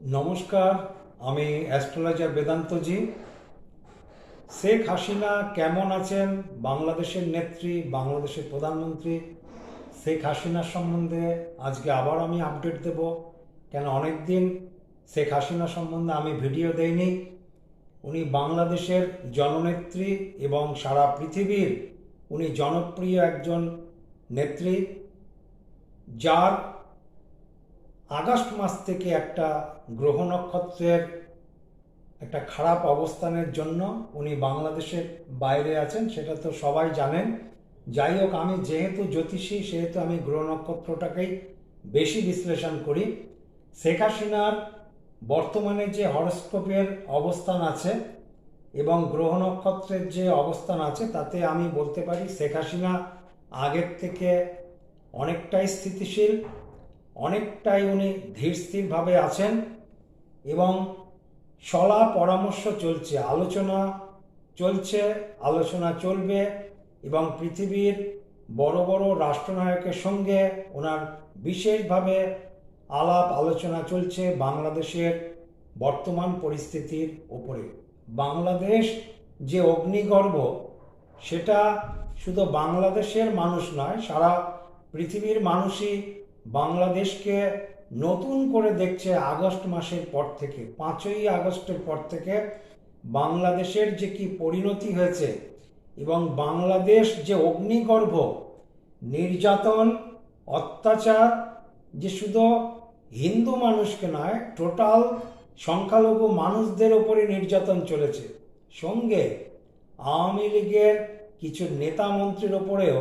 নমস্কার, আমি অ্যাস্ট্রোলজার বেদান্তজি। শেখ হাসিনা কেমন আছেন? বাংলাদেশের নেত্রী, বাংলাদেশের প্রধানমন্ত্রী। শেখ হাসিনার সম্বন্ধে আজকে আবার আমি আপডেট দেব। কেন অনেক দিন শেখ হাসিনা সম্বন্ধে আমি ভিডিও দেইনি। উনি বাংলাদেশের জননেত্রী এবং সারা পৃথিবীর উনি জনপ্রিয় একজন নেত্রী, যার আগস্ট মাস থেকে একটা গ্রহ নক্ষত্রের একটা খারাপ অবস্থানের জন্য উনি বাংলাদেশের বাইরে আছেন, সেটা তো সবাই জানেন। যাই হোক, আমি যেহেতু জ্যোতিষী, সেহেতু আমি গ্রহ নক্ষত্রটাকেই বেশি বিশ্লেষণ করি। শেখ হাসিনার বর্তমানে যে হরস্কোপের অবস্থান আছে এবং গ্রহ নক্ষত্রের যে অবস্থান আছে, তাতে আমি বলতে পারি শেখ হাসিনা আগের থেকে অনেকটাই স্থিতিশীল। অনেকটাই উনি ধীরস্থিরভাবে আছেন এবং সলা পরামর্শ চলছে, আলোচনা চলছে, আলোচনা চলবে এবং পৃথিবীর বড় বড় রাষ্ট্রনায়কের সঙ্গে ওনার বিশেষভাবে আলাপ আলোচনা চলছে বাংলাদেশের বর্তমান পরিস্থিতির ওপরে। বাংলাদেশ যে অগ্নিগর্ভ, সেটা শুধু বাংলাদেশের মানুষ নয়, সারা পৃথিবীর মানুষই বাংলাদেশকে নতুন করে দেখছে আগস্ট মাসের পর থেকে, পাঁচই আগস্টের পর থেকে বাংলাদেশের যে কি পরিণতি হয়েছে এবং বাংলাদেশ যে অগ্নিগর্ভ, নির্যাতন, অত্যাচার, যে শুধু হিন্দু মানুষকে নয়, টোটাল সংখ্যালঘু মানুষদের ওপরে নির্যাতন চলেছে। সঙ্গে আওয়ামী লীগের কিছু নেতা মন্ত্রীর ওপরেও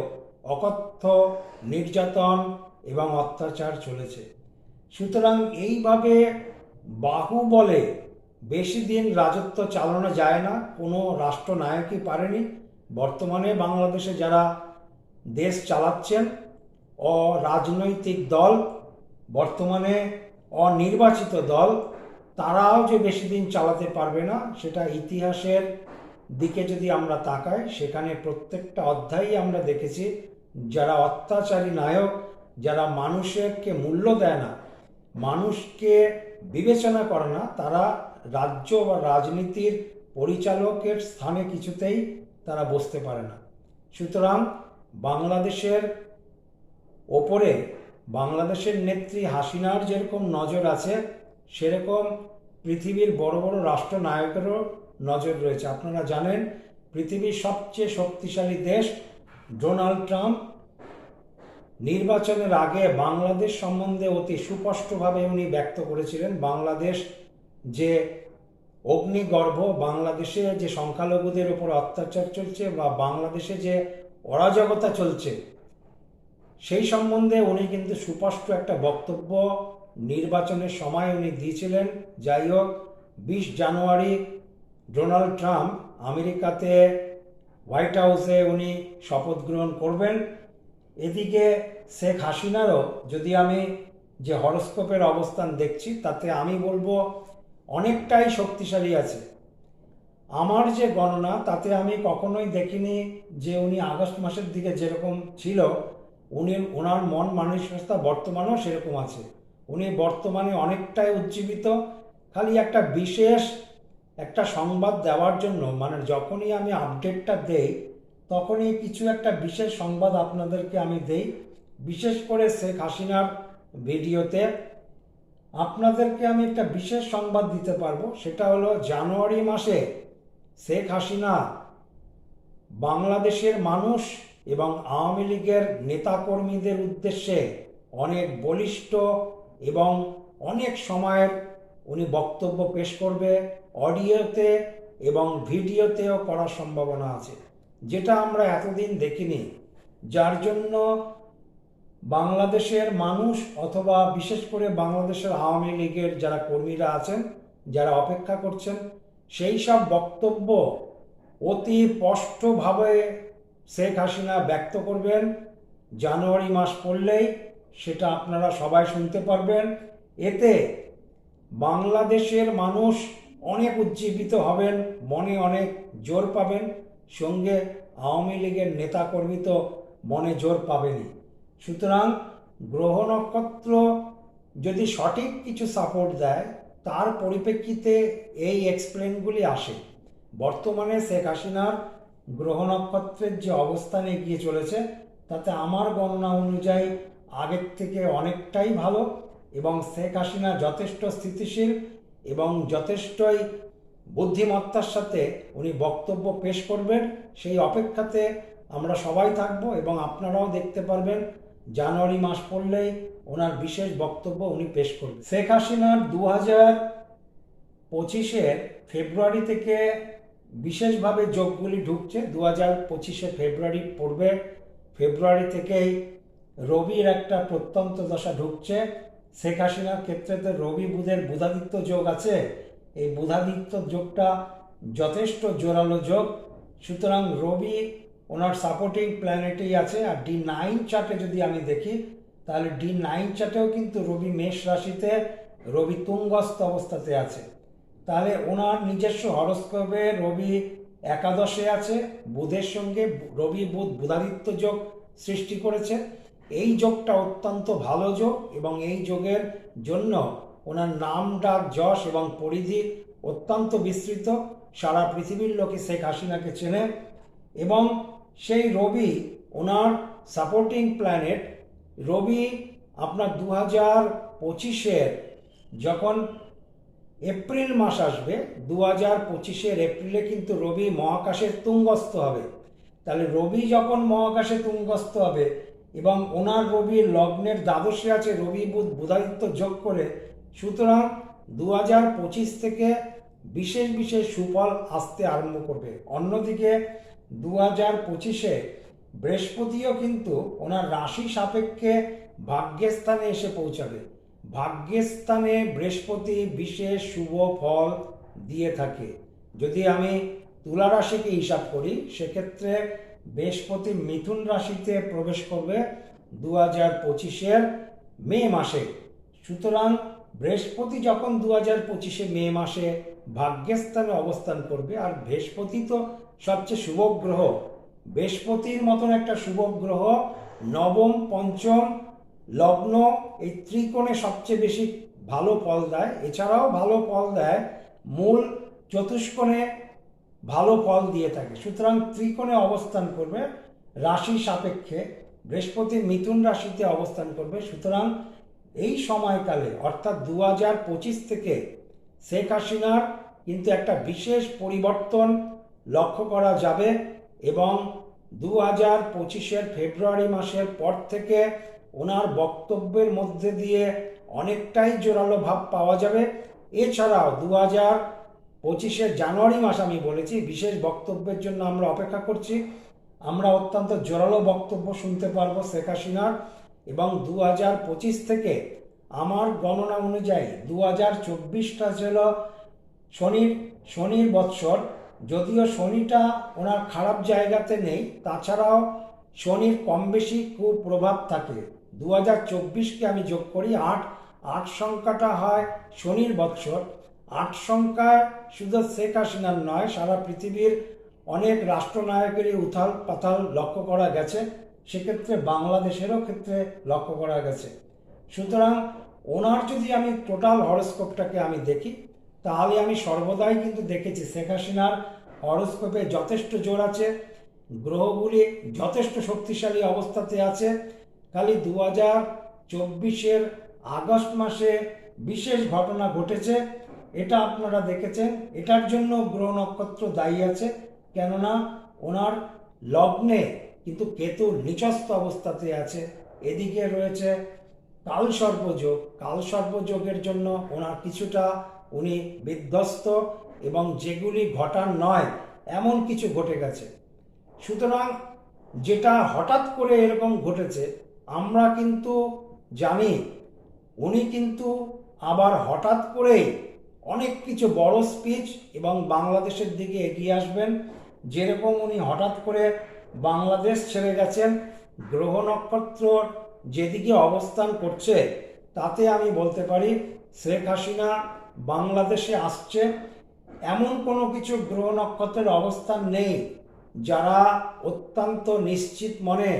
অকথ্য নির্যাতন এবং অত্যাচার চলেছে। সুতরাং এইভাবে বাহুবলে বেশি দিন রাজত্ব চালানো যায় না, কোনো রাষ্ট্রনায়কই পারেনি। বর্তমানে বাংলাদেশে যারা দেশ চালাচ্ছেন, অরাজনৈতিক দল, বর্তমানে অনির্বাচিত দল, তারাও যে বেশি দিন চালাতে পারবে না, সেটা ইতিহাসের দিকে যদি আমরা তাকাই, সেখানে প্রত্যেকটা অধ্যায়ই আমরা দেখেছি, যারা অত্যাচারী নায়ক যারা মানুষকে মূল্য দেয় না, মানুষকে বিবেচনা করে না, তারা রাজ্য বা রাজনীতির পরিচালকের স্থানে কিছুতেই তারা বসতে পারে না। সুতরাং বাংলাদেশের ওপরে বাংলাদেশের নেত্রী হাসিনার যেরকম নজর আছে, সেরকম পৃথিবীর বড় বড় রাষ্ট্রনায়কেরও নজর রয়েছে। আপনারা জানেন, পৃথিবীর সবচেয়ে শক্তিশালী দেশ ডোনাল্ড ট্রাম্প। নির্বাচনের আগে বাংলাদেশ সম্বন্ধে অতি সুস্পষ্টভাবে উনি ব্যক্ত করেছিলেন, বাংলাদেশ যে অগ্নিগর্ভ, বাংলাদেশে যে সংখ্যালঘুদের উপর অত্যাচার চলছে বা বাংলাদেশে যে অরাজকতা চলছে, সেই সম্বন্ধে উনি কিন্তু সুস্পষ্ট একটা বক্তব্য নির্বাচনের সময় উনি দিয়েছিলেন। যাই হোক, বিশ জানুয়ারি ডোনাল্ড ট্রাম্প আমেরিকাতে হোয়াইট হাউসে উনি শপথ গ্রহণ করবেন। এদিকে শেখ হাসিনারও যদি আমি যে হরস্কোপের অবস্থান দেখছি, তাতে আমি বলব অনেকটাই শক্তিশালী আছে। আমার যে গণনা, তাতে আমি কখনোই দেখিনি যে উনি আগস্ট মাসের দিকে যেরকম ছিল, উনি, ওনার মন মানসিকতা বর্তমানেও সেরকম আছে। উনি বর্তমানে অনেকটাই উজ্জীবিত, খালি একটা বিশেষ একটা সংবাদ দেওয়ার জন্য মানে যখনই আমি আপডেটটা দেই তখনই কিছু একটা বিশেষ সংবাদ আপনাদেরকে আমি দেই। বিশেষ করে শেখ হাসিনার ভিডিওতে আপনাদেরকে আমি একটা বিশেষ সংবাদ দিতে পারব। সেটা হলো জানুয়ারি মাসে শেখ হাসিনা বাংলাদেশের মানুষ এবং আওয়ামী লীগের নেতাকর্মীদের উদ্দেশ্যে অনেক বলিষ্ঠ এবং অনেক সময়ের উনি বক্তব্য পেশ করবে, অডিওতে এবং ভিডিওতেও করার সম্ভাবনা আছে। যেটা আমরা এতদিন দেখিনি, যার জন্য বাংলাদেশের মানুষ অথবা বিশেষ করে বাংলাদেশের আওয়ামী লীগের যারা কর্মীরা আছেন, যারা অপেক্ষা করছেন, সেই সব বক্তব্য অতি স্পষ্টভাবে শেখ হাসিনা ব্যক্ত করবেন। জানুয়ারি মাস পড়লেই সেটা আপনারা সবাই শুনতে পারবেন। এতে বাংলাদেশের মানুষ অনেক উজ্জীবিত হবেন, মনে অনেক জোর পাবেন। সঙ্গে আওয়ামী লীগের নেতাকর্মী তো মনে জোর পাবেনি। সুতরাং গ্রহ নক্ষত্র যদি সঠিক কিছু সাপোর্ট দেয়, তার পরিপ্রেক্ষিতে এই এক্সপ্লেনগুলি আসে। বর্তমানে শেখ হাসিনার গ্রহ নক্ষত্রের যে অবস্থানে এগিয়ে চলেছে, তাতে আমার গণনা অনুযায়ী আগের থেকে অনেকটাই ভালো এবং শেখ হাসিনা যথেষ্ট স্থিতিশীল এবং যথেষ্টই বুদ্ধিমত্তার সাথে উনি বক্তব্য পেশ করবেন, সেই অপেক্ষাতে আমরা সবাই থাকব এবং আপনারাও দেখতে পারবেন, জানুয়ারি মাস পড়লেই ওনার বিশেষ বক্তব্য উনি পেশ করবেন। শেখ হাসিনার দু হাজার পঁচিশের ফেব্রুয়ারি থেকে বিশেষভাবে যোগগুলি ঢুকছে দু হাজার পঁচিশে ফেব্রুয়ারি পড়বে, ফেব্রুয়ারি থেকেই রবির একটা প্রত্যন্ত দশা ঢুকছে। শেখ হাসিনার ক্ষেত্রে তো রবি বুধের বুধাদিত্য যোগ আছে এই বুধাদিত্য যোগটা যথেষ্ট জোরালো যোগ। সুতরাং রবি ওনার সাপোর্টিং প্ল্যানেটেই আছে, আর ডি নাইন চার্টে যদি আমি দেখি, তাহলে ডি নাইন চার্টেও কিন্তু রবি মেষ রাশিতে, রবি তুঙ্গস্থ অবস্থাতে আছে। তাহলে ওনার নিজস্ব হরস্কোপে রবি একাদশে আছে, বুধের সঙ্গে রবি বুধ বুধাদিত্য যোগ সৃষ্টি করেছে। এই যোগটা অত্যন্ত ভালো যোগ এবং এই যোগের জন্য ওনার নাম ডাক যশ এবং পরিধি অত্যন্ত বিস্তৃত। সারা পৃথিবীর লোকে শেখ হাসিনাকে চেনে এবং সেই রবি ওনার সাপোর্টিং প্ল্যানেট রবি আপনার দু হাজার পঁচিশের যখন এপ্রিল মাস আসবে দু হাজার পঁচিশের এপ্রিলে কিন্তু রবি মহাকাশের তুঙ্গস্থ হবে। তাহলে রবি যখন মহাকাশে তুঙ্গস্থ হবে এবং ওনার রবির লগ্নের দ্বাদশে আছে রবি বুধ বুধাদিত্য যোগ করে সুতরাং দু হাজার পঁচিশ থেকে বিশেষ বিশেষ সুফল আসতে আরম্ভ করবে। অন্যদিকে দু হাজার পঁচিশে বৃহস্পতিও কিন্তু ওনার রাশি সাপেক্ষে ভাগ্যস্থানে এসে পৌঁছাবে। ভাগ্যস্থানে বৃহস্পতি বিশেষ শুভ ফল দিয়ে থাকে। যদি আমি তুলা রাশিকে হিসাব করি, সেক্ষেত্রে বৃহস্পতি মিথুন রাশিতে প্রবেশ করবে দু হাজার পঁচিশের মে মাসে। সুতরাং বৃহস্পতি যখন দু হাজার পঁচিশে মে মাসে ভাগ্যস্থানে অবস্থান করবে, আর বৃহস্পতি তো সবচেয়ে শুভ গ্রহ, বৃহস্পতির মতন একটা শুভ গ্রহ, নবম, পঞ্চম, লগ্ন, এই ত্রিকোণে সবচেয়ে বেশি ভালো ফল দেয়। এছাড়াও ভালো ফল দেয়, মূল চতুষ্কোণে ভালো ফল দিয়ে থাকে। সুতরাং ত্রিকোণে অবস্থান করবে রাশি সাপেক্ষে, বৃহস্পতি মিথুন রাশিতে অবস্থান করবে। সুতরাং এই সময়কালে, অর্থাৎ দু হাজার পঁচিশ থেকে শেখ হাসিনার কিন্তু একটা বিশেষ পরিবর্তন লক্ষ্য করা যাবে এবং দু হাজার পঁচিশের ফেব্রুয়ারি মাসের পর থেকে ওনার বক্তব্যের মধ্যে দিয়ে অনেকটাই জোরালো ভাব পাওয়া যাবে। এছাড়াও দু হাজার পঁচিশের জানুয়ারি মাস আমি বলেছি, বিশেষ বক্তব্যের জন্য আমরা অপেক্ষা করছি। আমরা অত্যন্ত জোরালো বক্তব্য শুনতে পারব শেখ হাসিনার। এবং দু হাজার পঁচিশ থেকে আমার গণনা অনুযায়ী দু হাজার চব্বিশটা ছিল শনির শনির বৎসর। যদিও শনিটা ওনার খারাপ জায়গাতে নেই, তাছাড়াও শনির কম বেশি খুব প্রভাব থাকে। দু হাজার চব্বিশকে আমি যোগ করি, আট আট সংখ্যাটা হয় শনির বৎসর। আট সংখ্যা শুধু শেখ হাসিনার নয়, সারা পৃথিবীর অনেক রাষ্ট্রনায়কেরই উথাল পাথাল লক্ষ্য করা গেছে। সেক্ষেত্রে বাংলাদেশেরও ক্ষেত্রে লক্ষ্য করা গেছে। সুতরাং ওনার যদি আমি টোটাল হরস্কোপটাকে আমি দেখি, তাহলে আমি সর্বদাই কিন্তু দেখেছি শেখ হাসিনার হরস্কোপে যথেষ্ট জোর আছে, গ্রহগুলি যথেষ্ট শক্তিশালী অবস্থাতে আছে। খালি দু হাজার চব্বিশের আগস্ট মাসে বিশেষ ঘটনা ঘটেছে, এটা আপনারা দেখেছেন। এটার জন্য গ্রহ নক্ষত্র দায়ী আছে, কেননা ওনার লগ্নে কিন্তু কেতু নিচস্থ অবস্থাতে আছে। এদিকে রয়েছে কালসর্পযোগ। কালসর্পযোগের জন্য ওনার কিছুটা উনি বিধ্বস্ত এবং যেগুলি ঘটার নয়, এমন কিছু ঘটে গেছে। সুতরাং যেটা হঠাৎ করে এরকম ঘটেছে, আমরা কিন্তু জানি। উনি কিন্তু আবার হঠাৎ করেই অনেক কিছু বড় স্পিচ এবং বাংলাদেশের দিকে এগিয়ে আসবেন, যেরকম উনি হঠাৎ করে বাংলাদেশ ছেড়ে গেছেন গ্রহ নক্ষত্র যেদিকে অবস্থান করছে, তাতে আমি বলতে পারি শেখ হাসিনা বাংলাদেশে আসছে। এমন কোনো কিছু গ্রহ নক্ষত্রের অবস্থান নেই যারা অত্যন্ত নিশ্চিত মনে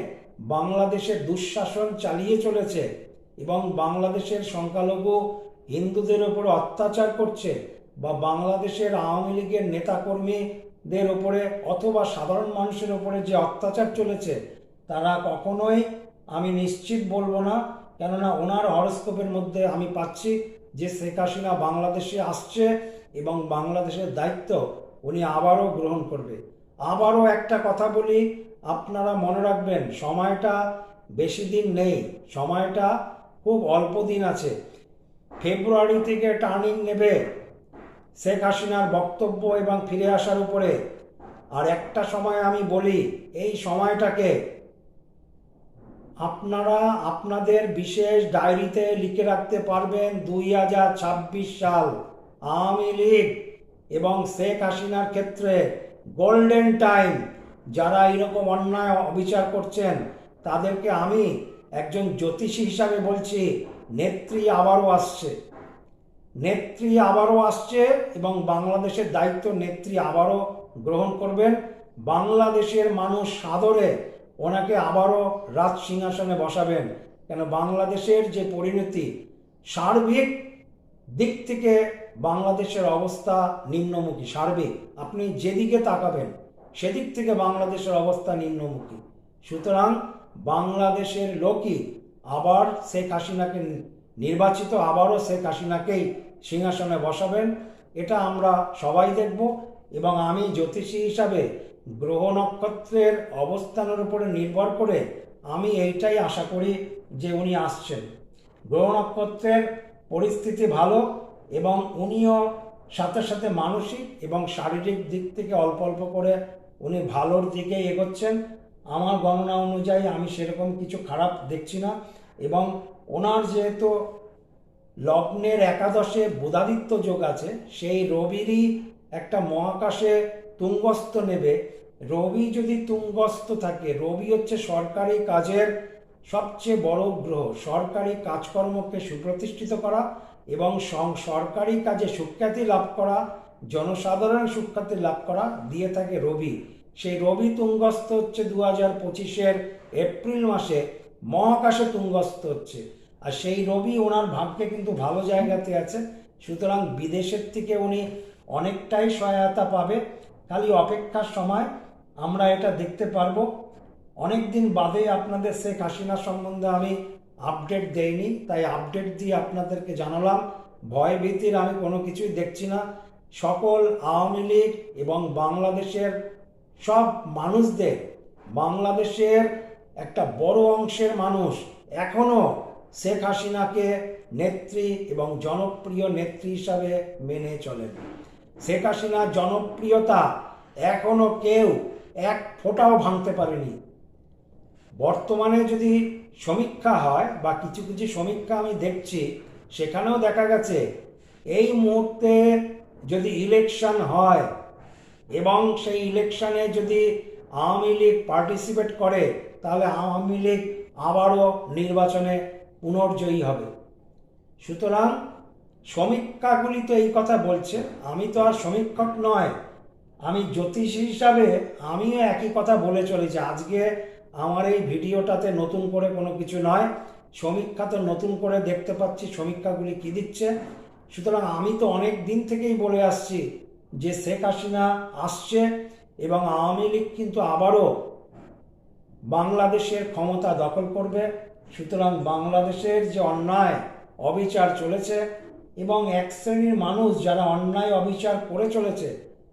বাংলাদেশে দুঃশাসন চালিয়ে চলেছে এবং বাংলাদেশের সংখ্যালঘু হিন্দুদের ওপরে অত্যাচার করছে বা বাংলাদেশের আওয়ামী লীগের নেতাকর্মীদের ওপরে অথবা সাধারণ মানুষের ওপরে যে অত্যাচার চলেছে, তারা কখনোই আমি নিশ্চিত বলব না। কেননা ওনার হরস্কোপের মধ্যে আমি পাচ্ছি যে শেখ হাসিনা বাংলাদেশে আসছে এবং বাংলাদেশের দায়িত্ব উনি আবারও গ্রহণ করবে। আবারও একটা কথা বলি, আপনারা মনে রাখবেন, সময়টা বেশি দিন নেই, সময়টা খুব অল্প দিন আছে। ফেব্রুয়ারি থেকে টার্নিং নেবে শেখ হাসিনার বক্তব্য এবং ফিরে আসার উপরে, আর একটা সময় আমি বলি, এই সময়টাকে আপনারা আপনাদের বিশেষ ডায়েরিতে লিখে রাখতে পারবেন দুই হাজার ছাব্বিশ সাল আওয়ামী লীগ এবং শেখ হাসিনার ক্ষেত্রে গোল্ডেন টাইম। যারা এরকম অন্যায় অবিচার করছেন, তাদেরকে আমি একজন জ্যোতিষী হিসাবে বলছি, নেত্রী আবারও আসছে। নেত্রী আবারও আসছে এবং বাংলাদেশের দায়িত্ব নেত্রী আবারও গ্রহণ করবেন। বাংলাদেশের মানুষ সাদরে ওনাকে আবারও রাজ সিংহাসনে বসাবেন। কেন বাংলাদেশের যে পরিণতি, সার্বিক দিক থেকে বাংলাদেশের অবস্থা নিম্নমুখী, সার্বিক। আপনি যেদিকে তাকাবেন, সেদিক থেকে বাংলাদেশের অবস্থা নিম্নমুখী। সুতরাং বাংলাদেশের লোকই আবার শেখ হাসিনাকে নির্বাচিত, আবারও শেখ হাসিনাকেই সিংহাসনে বসাবেন, এটা আমরা সবাই দেখব এবং আমি জ্যোতিষী হিসাবে গ্রহ নক্ষত্রের অবস্থানের উপরে নির্ভর করে আমি এইটাই আশা করি যে উনি আসছেন। গ্রহ নক্ষত্রের পরিস্থিতি ভালো এবং উনিও সাথে সাথে মানসিক এবং শারীরিক দিক থেকে অল্প অল্প করে উনি ভালোর দিকে এগোচ্ছেন। আমার গণনা অনুযায়ী আমি সেরকম কিছু খারাপ দেখছি না এবং ওনার যেহেতু লগ্নের একাদশে বুধাদিত্য যোগ আছে, সেই রবিরই একটা মহাকাশে তুঙ্গস্ত নেবে। রবি যদি তুঙ্গস্ত থাকে, রবি হচ্ছে সরকারি কাজের সবচেয়ে বড় গ্রহ। সরকারি কাজকর্মকে সুপ্রতিষ্ঠিত করা এবং সরকারি কাজে সুখ্যাতি লাভ করা, জনসাধারণ সুখ্যাতি লাভ করা দিয়ে থাকে রবি। সেই রবি তুঙ্গস্ত হচ্ছে দু হাজার পঁচিশের এপ্রিল মাসে, মহাকাশে তুঙ্গস্ত হচ্ছে। আর সেই রবি ওনার ভাগ্যে কিন্তু ভালো জায়গাতে আছে। সুতরাং বিদেশের থেকে উনি অনেকটাই সহায়তা পাবে। খালি অপেক্ষার সময় আমরা এটা দেখতে পারব। অনেক দিন বাদে আপনাদের শেখ হাসিনা সম্বন্ধে আমি আপডেট দেইনি, তাই আপডেট দিয়ে আপনাদেরকে জানালাম। ভয় ভীতির আমি কোনো কিছুই দেখছি না। সকল আওয়ামী লীগ এবং বাংলাদেশের সব মানুষদের, বাংলাদেশের একটা বড় অংশের মানুষ এখনও শেখ হাসিনাকে নেত্রী এবং জনপ্রিয় নেত্রী হিসাবে মেনে চলেন। শেখ হাসিনার জনপ্রিয়তা এখনও কেউ এক ফোঁটাও ভাঙতে পারেনি। বর্তমানে যদি সমীক্ষা হয় বা কিছু কিছু সমীক্ষা আমি দেখছি, সেখানেও দেখা গেছে এই মুহূর্তে যদি ইলেকশন হয় এবং সেই ইলেকশনে যদি আওয়ামী লীগ পার্টিসিপেট করে, তাহলে আওয়ামী লীগ আবারও নির্বাচনে পুনর্জয়ী হবে। সুতরাং সমীক্ষাগুলি তো এই কথা বলছে, আমি তো আর সমীক্ষক নয়, আমি জ্যোতিষী হিসাবে আমিও একই কথা বলে চলেছি। আজকে আমার এই ভিডিওটাতে নতুন করে কোনো কিছু নয়, সমীক্ষা তো নতুন করে দেখতে পাচ্ছি সমীক্ষাগুলি কি দিচ্ছে। সুতরাং আমি তো অনেক দিন থেকেই বলে আসছি যে শেখ হাসিনা আসছে এবং আওয়ামী লীগ কিন্তু আবারও বাংলাদেশের ক্ষমতা দখল করবে। সুতরাং বাংলাদেশের যে অন্যায়, অবিচার চলেছে এবং এক শ্রেণির মানুষ যারা অন্যায়, অবিচার করে চলেছে,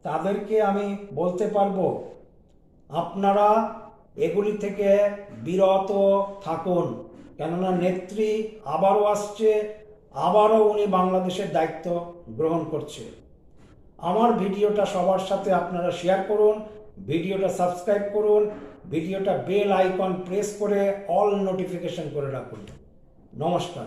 তাদেরকে আমি বলতে পারব, আপনারা এগুলি থেকে বিরত থাকুন। কেননা নেত্রী আবারও আসছে, আবারও উনি বাংলাদেশের দায়িত্ব গ্রহণ করছে। আমার ভিডিওটা সবার সাথে আপনারা শেয়ার করুন, ভিডিওটা সাবস্ক্রাইব করুন ভিডিওটা বেল আইকন প্রেস করে অল নোটিফিকেশন করে রাখুন। নমস্কার।